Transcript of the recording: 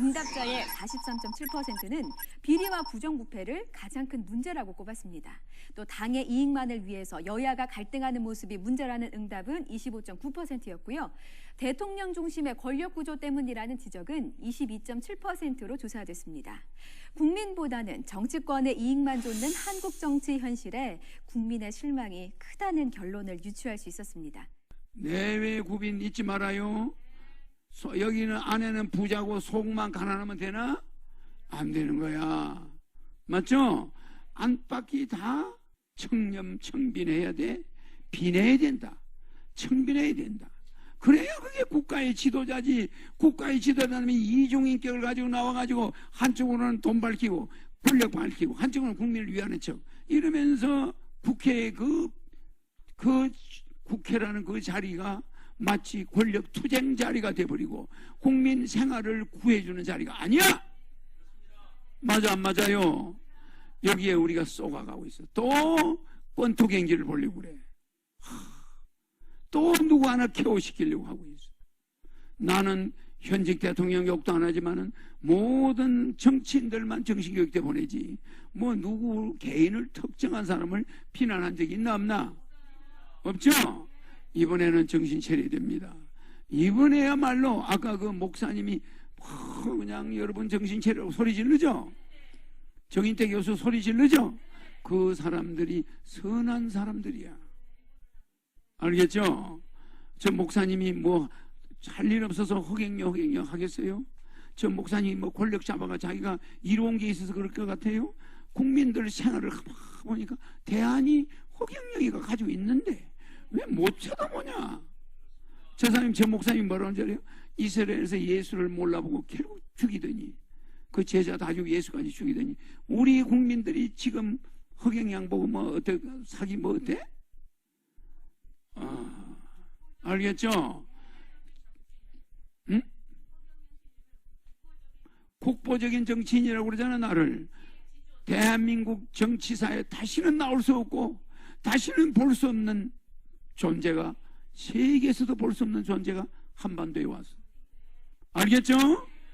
응답자의 43.7%는 비리와 부정부패를 가장 큰 문제라고 꼽았습니다. 또 당의 이익만을 위해서 여야가 갈등하는 모습이 문제라는 응답은 25.9%였고요. 대통령 중심의 권력 구조 때문이라는 지적은 22.7%로 조사됐습니다. 국민보다는 정치권의 이익만 좇는 한국 정치 현실에 국민의 실망이 크다는 결론을 유추할 수 있었습니다. 내외 구빈 잊지 말아요. 소- 여기는 안에는 부자고 속만 가난하면 되나? 안 되는 거야. 맞죠? 안팎이 다 청렴 청빈해야 돼. 빈해야 된다. 청빈해야 된다. 그래야 그게 국가의 지도자지. 국가의 지도자님이 이중인격을 가지고 나와가지고 한쪽으로는 돈 밝히고 권력 밝히고 한쪽으로는 국민을 위하는 척 이러면서 국회의 그, 그 국회라는 그 자리가 마치 권력 투쟁 자리가 돼버리고 국민 생활을 구해주는 자리가 아니야. 맞아 안 맞아요? 여기에 우리가 쏘가가고 있어. 또 권투 경기를 보려고 그래. 하, 또 누구 하나 케어시키려고 하고 있어. 나는 현직 대통령 욕도 안 하지만은 모든 정치인들만 정신교육대 보내지. 뭐 누구 개인을 특정한 사람을 비난한 적이 있나 없나? 없죠? 이번에는 정신 차려야 됩니다. 이번에야말로 아까 그 목사님이 어, 그냥 여러분 정신 차리라고 소리 지르죠? 정인태 교수 소리 지르죠? 그 사람들이 선한 사람들이야. 알겠죠? 저 목사님이 뭐 할 일 없어서 허갱려 허갱려 하겠어요? 저 목사님이 뭐 권력 잡아가 자기가 이로운 게 있어서 그럴 것 같아요? 국민들 생활을 가만 보니까 대안이 허경영이가 가지고 있는데 왜 못 쳐다보냐? 저 사람이 저 목사님 뭐라는 줄 알아요? 이스라엘에서 예수를 몰라보고 결국 죽이더니 그 제자 다 죽이고 예수까지 죽이더니 우리 국민들이 지금 허경영 보고 뭐 어때 사기 뭐 어때? 아, 알겠죠? 응? 국보적인 정치인이라고 그러잖아 나를 대한민국 정치사에 다시는 나올 수 없고 다시는 볼 수 없는 존재가 세계에서도 볼 수 없는 존재가 한반도에 와서 알겠죠?